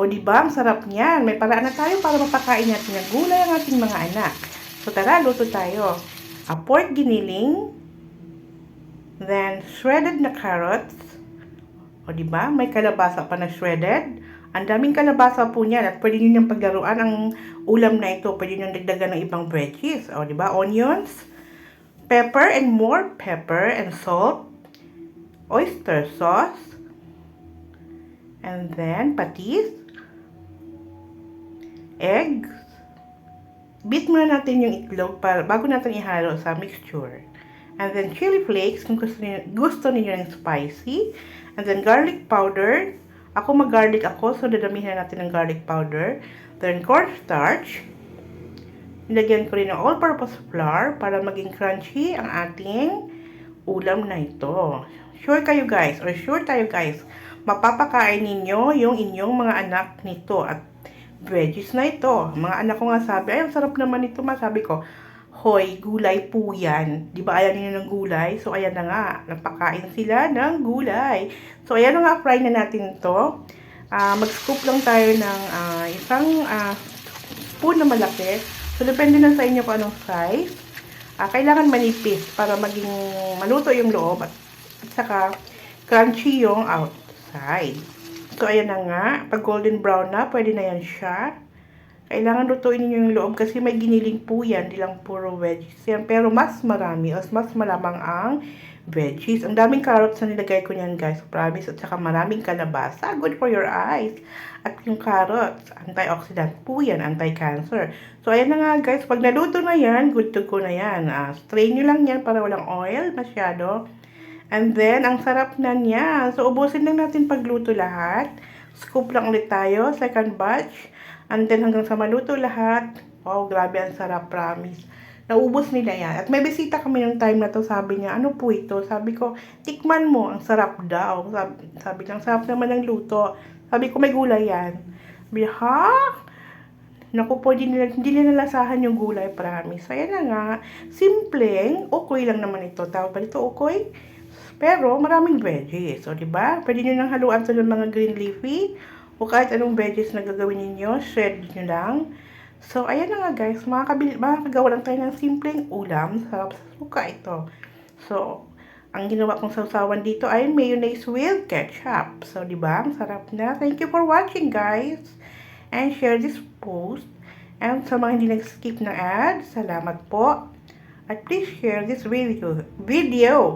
O di ba, ang sarap niyan. May paraan na tayo para mapakain natin ng gulay ang ating mga anak. So tara, luto tayo. A pork giniling, then shredded na carrots. O di ba, may kalabasa pa na shredded. Ang daming kalabasa po niyan at pwede nyo niyang paglaruan ang ulam na ito. Pwede nyo dagdagan ng ibang veggies. O di ba, onions, pepper and more pepper and salt, oyster sauce, and then patis, eggs, beat muna natin yung itlog para, bago natin ihalo sa mixture. And then chili flakes kung gusto niyo, gusto niyo ng spicy. And then garlic powder. Ako mag-garlic ako, so dadamihan natin ng garlic powder. Then cornstarch. Nilagyan ko rin ng all-purpose flour para maging crunchy ang ating ulam na ito. Sure kayo guys, or sure tayo guys, mapapakain ninyo yung inyong mga anak nito at veggies na ito. Mga anak ko nga sabi, ay, ang sarap naman ito, masabi ko, hoy, gulay po yan. Di ba ayaw niyo ng gulay? So, ayan na nga, napakain sila ng gulay. So, ayan na nga, fry na natin ito. Ah, mag-scoop lang tayo ng ah, isang ah, spoon na malaki. So, depende na sa inyo kung anong size. Ah, kailangan manipis para maging maluto yung loob at, at saka crunchy yung outside. So, ayan na nga. Pag golden brown na, pwede na yan siya. Kailangan lutuin niyo yung loob kasi may giniling po yan, di lang puro veggies yan. Pero mas marami, as mas malamang ang veggies. Ang daming carrots na nilagay ko niyan guys, promise. At saka maraming kalabasa, good for your eyes. At yung carrots, antioxidant po yan, anti-cancer. So ayan na nga guys, pag naluto na yan, good to go na yan. Ah, strain nyo lang yan para walang oil masyado. And then, ang sarap na niya. So, ubusin lang natin pagluto lahat. Scoop lang ulit tayo, second batch. And then, hanggang sa maluto lahat. Wow, grabe ang sarap, promise. Naubos nila yan. At may bisita kami ng time na to, sabi niya, ano po ito? Sabi ko, tikman mo, ang sarap daw. Sabi, sabi niya, ang sarap naman ng luto. Sabi ko, may gulay yan. Sabi ha? Naku po, hindi nila, hindi nila lasahan yung gulay, promise. Ayan na nga. Simpleng, okay lang naman ito. Tawag pa dito, okay? Pero maraming veggies. So, di ba? Pwede nyo nang haluan sa mga green leafy o kahit anong veggies na gagawin ninyo, shred nyo lang. So, ayan na nga guys, makakabili, makakagawa lang tayo ng simpleng ulam. Sarap sa suka ito. So, ang ginawa kong sausawan dito ay mayonnaise with ketchup. So, di ba? Sarap na. Thank you for watching guys. And share this post. And sa mga hindi nag-skip ng ad, salamat po. At please share this video. Video!